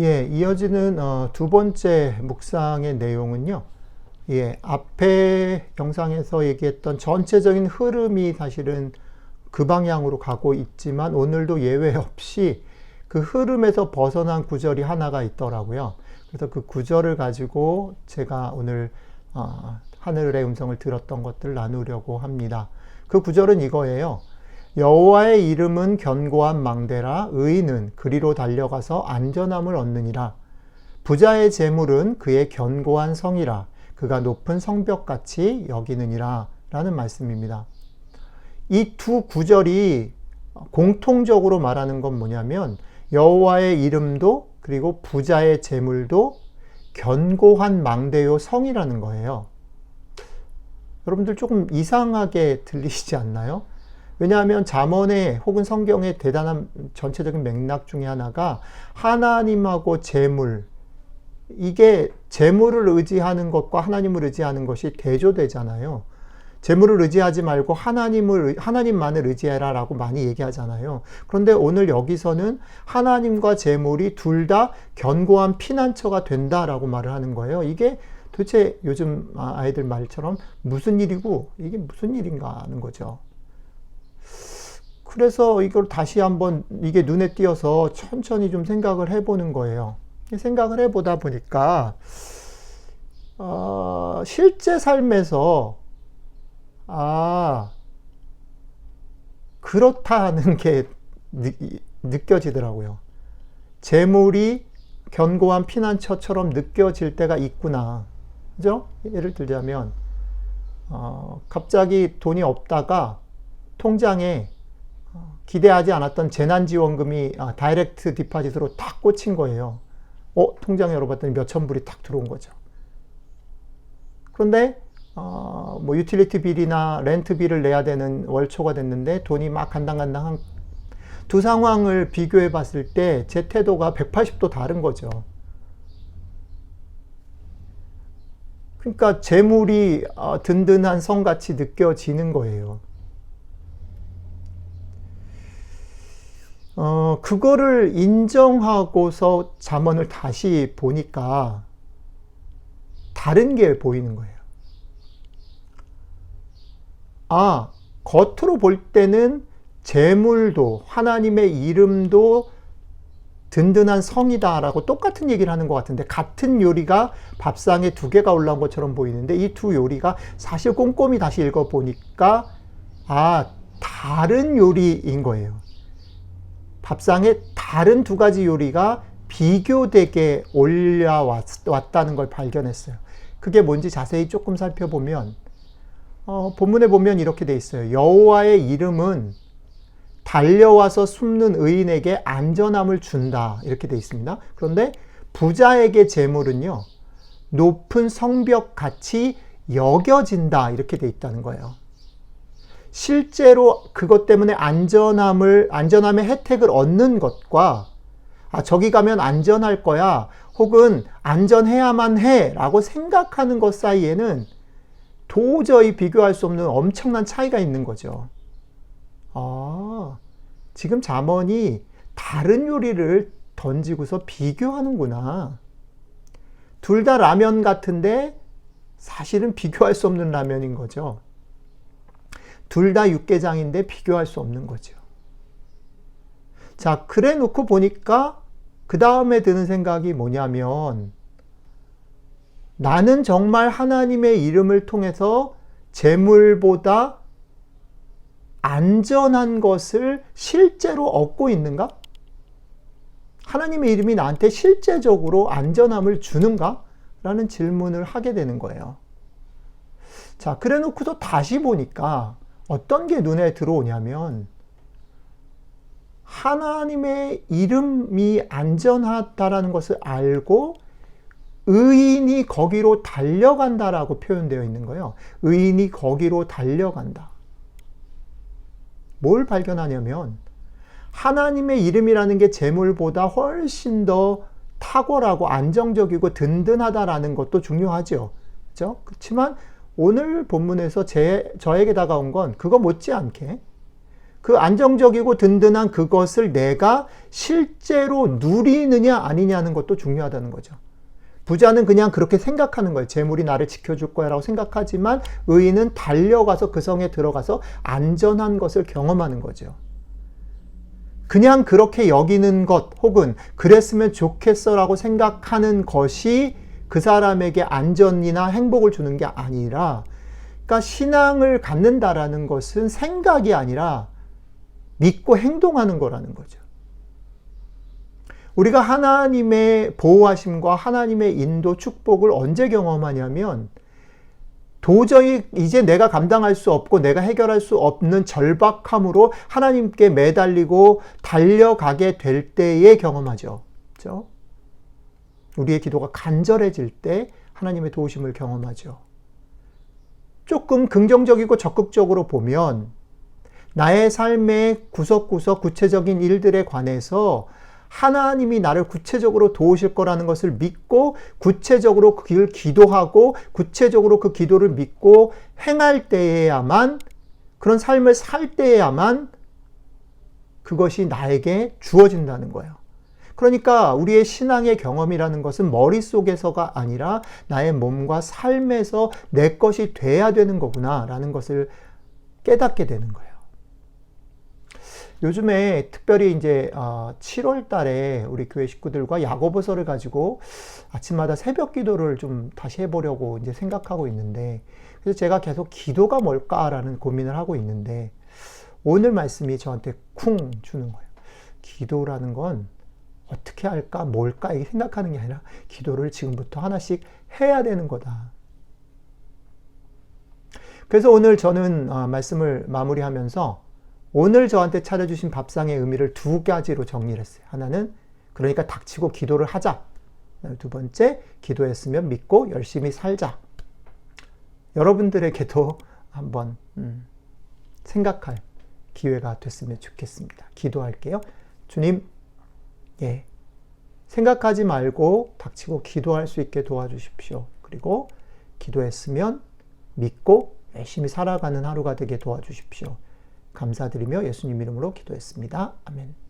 예, 이어지는 어, 두 번째 묵상의 내용은요. 예, 앞에 영상에서 얘기했던 전체적인 흐름이 사실은 그 방향으로 가고 있지만 오늘도 예외 없이 그 흐름에서 벗어난 구절이 하나가 있더라고요. 그래서 그 구절을 가지고 제가 오늘 어, 하늘의 음성을 들었던 것들 나누려고 합니다. 그 구절은 이거예요. 여호와의 이름은 견고한 망대라 의인은 그리로 달려가서 안전함을 얻느니라. 부자의 재물은 그의 견고한 성이라 그가 높은 성벽같이 여기느니라 라는 말씀입니다. 이 두 구절이 공통적으로 말하는 건 뭐냐면 여호와의 이름도 그리고 부자의 재물도 견고한 망대요 성이라는 거예요. 여러분들 조금 이상하게 들리시지 않나요? 왜냐하면 잠언의 혹은 성경의 대단한 전체적인 맥락 중에 하나가 하나님하고 재물 이게 재물을 의지하는 것과 하나님을 의지하는 것이 대조되잖아요. 재물을 의지하지 말고 하나님을 하나님만을 의지해라라고 많이 얘기하잖아요. 그런데 오늘 여기서는 하나님과 재물이 둘 다 견고한 피난처가 된다라고 말을 하는 거예요. 이게 도대체 요즘 아이들 말처럼 무슨 일이고 이게 무슨 일인가 하는 거죠. 그래서 이걸 다시 한번 이게 눈에 띄어서 천천히 좀 생각을 해보는 거예요. 생각을 해보다 보니까 어, 실제 삶에서 아 그렇다는 게 느, 느껴지더라고요. 재물이 견고한 피난처처럼 느껴질 때가 있구나. 그죠? 예를 들자면 어, 갑자기 돈이 없다가 통장에 기대하지 않았던 재난지원금이 아, 다이렉트 디파짓으로 탁 꽂힌 거예요. 어, 통장 열어봤더니 몇천 불이 탁 들어온 거죠. 그런데 어, 뭐 유틸리티 빌이나 렌트 빌을 내야 되는 월초가 됐는데 돈이 막 간당간당한 두 상황을 비교해 봤을 때 제 태도가 180도 다른 거죠. 그러니까 재물이 어, 든든한 성같이 느껴지는 거예요. 어, 그거를 인정하고서 잠언을 다시 보니까 다른 게 보이는 거예요. 아, 겉으로 볼 때는 재물도 하나님의 이름도 든든한 성이다라고 똑같은 얘기를 하는 것 같은데 같은 요리가 밥상에 두 개가 올라온 것처럼 보이는데 이 두 요리가 사실 꼼꼼히 다시 읽어 보니까 아 다른 요리인 거예요. 밥상에 다른 두 가지 요리가 비교되게 올라왔다는 걸 발견했어요. 그게 뭔지 자세히 조금 살펴보면 어, 본문에 보면 이렇게 돼 있어요. 여호와의 이름은 달려와서 숨는 의인에게 안전함을 준다 이렇게 돼 있습니다. 그런데 부자에게 재물은요 높은 성벽 같이 여겨진다 이렇게 돼 있다는 거예요. 실제로 그것 때문에 안전함을, 안전함의 혜택을 얻는 것과 아, 저기 가면 안전할 거야. 혹은 안전해야만 해. 라고 생각하는 것 사이에는 도저히 비교할 수 없는 엄청난 차이가 있는 거죠. 아, 지금 잠언이 다른 요리를 던지고서 비교하는구나. 둘 다 라면 같은데 사실은 비교할 수 없는 라면인 거죠. 둘 다 육개장인데 비교할 수 없는 거죠. 자, 그래 놓고 보니까 그 다음에 드는 생각이 뭐냐면 나는 정말 하나님의 이름을 통해서 재물보다 안전한 것을 실제로 얻고 있는가? 하나님의 이름이 나한테 실제적으로 안전함을 주는가? 라는 질문을 하게 되는 거예요. 자, 그래 놓고서 다시 보니까 어떤 게 눈에 들어오냐면 하나님의 이름이 안전하다라는 것을 알고 의인이 거기로 달려간다라고 표현되어 있는 거예요. 의인이 거기로 달려간다. 뭘 발견하냐면 하나님의 이름이라는 게 재물보다 훨씬 더 탁월하고 안정적이고 든든하다라는 것도 중요하죠. 그렇죠? 그렇지만 오늘 본문에서 제, 저에게 다가온 건 그거 못지않게 그 안정적이고 든든한 그것을 내가 실제로 누리느냐 아니냐는 것도 중요하다는 거죠. 부자는 그냥 그렇게 생각하는 거예요. 재물이 나를 지켜줄 거야라고 생각하지만 의인은 달려가서 그 성에 들어가서 안전한 것을 경험하는 거죠. 그냥 그렇게 여기는 것 혹은 그랬으면 좋겠어라고 생각하는 것이 그 사람에게 안전이나 행복을 주는 게 아니라 그러니까 신앙을 갖는다라는 것은 생각이 아니라 믿고 행동하는 거라는 거죠. 우리가 하나님의 보호하심과 하나님의 인도, 축복을 언제 경험하냐면 도저히 이제 내가 감당할 수 없고 내가 해결할 수 없는 절박함으로 하나님께 매달리고 달려가게 될 때에 경험하죠. 그렇죠? 우리의 기도가 간절해질 때 하나님의 도우심을 경험하죠. 조금 긍정적이고 적극적으로 보면 나의 삶의 구석구석 구체적인 일들에 관해서 하나님이 나를 구체적으로 도우실 거라는 것을 믿고 구체적으로 그를 기도하고 구체적으로 그 기도를 믿고 행할 때에야만 그런 삶을 살 때에야만 그것이 나에게 주어진다는 거예요. 그러니까 우리의 신앙의 경험이라는 것은 머릿속에서가 아니라 나의 몸과 삶에서 내 것이 돼야 되는 거구나라는 것을 깨닫게 되는 거예요. 요즘에 특별히 이제 7월 어, 달에 우리 교회 식구들과 야고보서를 가지고 아침마다 새벽 기도를 좀 다시 해보려고 이제 생각하고 있는데 그래서 제가 계속 기도가 뭘까라는 고민을 하고 있는데 오늘 말씀이 저한테 쿵 주는 거예요. 기도라는 건 어떻게 할까, 뭘까, 이 생각하는 게 아니라 기도를 지금부터 하나씩 해야 되는 거다. 그래서 오늘 저는 어, 말씀을 마무리하면서 오늘 저한테 차려주신 밥상의 의미를 두 가지로 정리를 했어요. 하나는 그러니까 닥치고 기도를 하자. 두 번째, 기도했으면 믿고 열심히 살자. 여러분들에게도 한번 음, 생각할 기회가 됐으면 좋겠습니다. 기도할게요. 주님, 예, 생각하지 말고 닥치고 기도할 수 있게 도와주십시오. 그리고 기도했으면 믿고 열심히 살아가는 하루가 되게 도와주십시오. 감사드리며 예수님 이름으로 기도했습니다. 아멘.